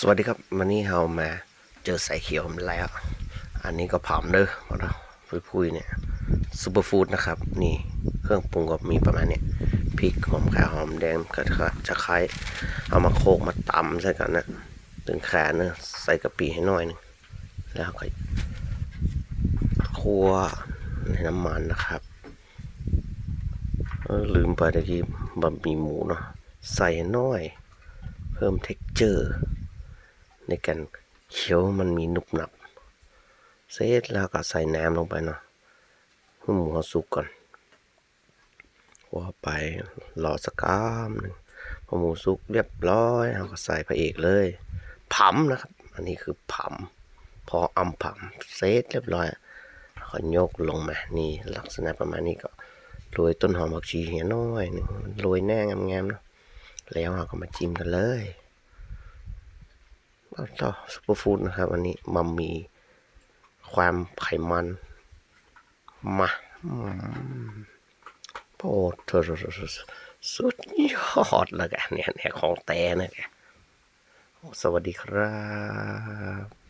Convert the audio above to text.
สวัสดีครับวันนี้เรามาเจอสายเขียวมาแล้ว อันนี้ก็ผอมเด้อมาเราพุยๆเนี่ยซูเปอร์ฟู้ดนะครับ นี่เครื่องปรุงก็มีประมาณเนี้ยพริกหอมขาวหอมแดงกระเทะจะคล้ายเอามาโคกมาตำใส่กันนะถึงแขนเนอะใส่กะปิให้หน่อยหนึงแล้วก็คั่วในน้ำมันนะครับลืมไปตะกี้บะหมี่หมูเนาะใส่หน่อย เพิ่ม texture ในการเคี้ยวมันมีนุบหนับ เสร็จแล้วก็ใส่น้ำลงไปเนาะให้หมูสุกก่อนว่าไปรอสักกามหนึ่งพอหมูสุกเรียบร้อยเราก็ใส่พระเอกเลยผำนะครับ อันนี้คือผำพออำผำเสร็จเรียบร้อยก็ยกลงมา นี่ลักษณะประมาณนี้ก็โรยต้นหอมผักชีเหี่ยน้อยหนึ่งโรยแน่งามๆเนาะแล้วเราก็มาจิ้มกันเลย ก็ซูเปอร์ฟู้ดนะครับอันนี้มันมีความไขมันมาโอ้โหสุดยอดเลยแกเนี่ยเนี่ยของแต่นะแกโอ้สวัสดีครับ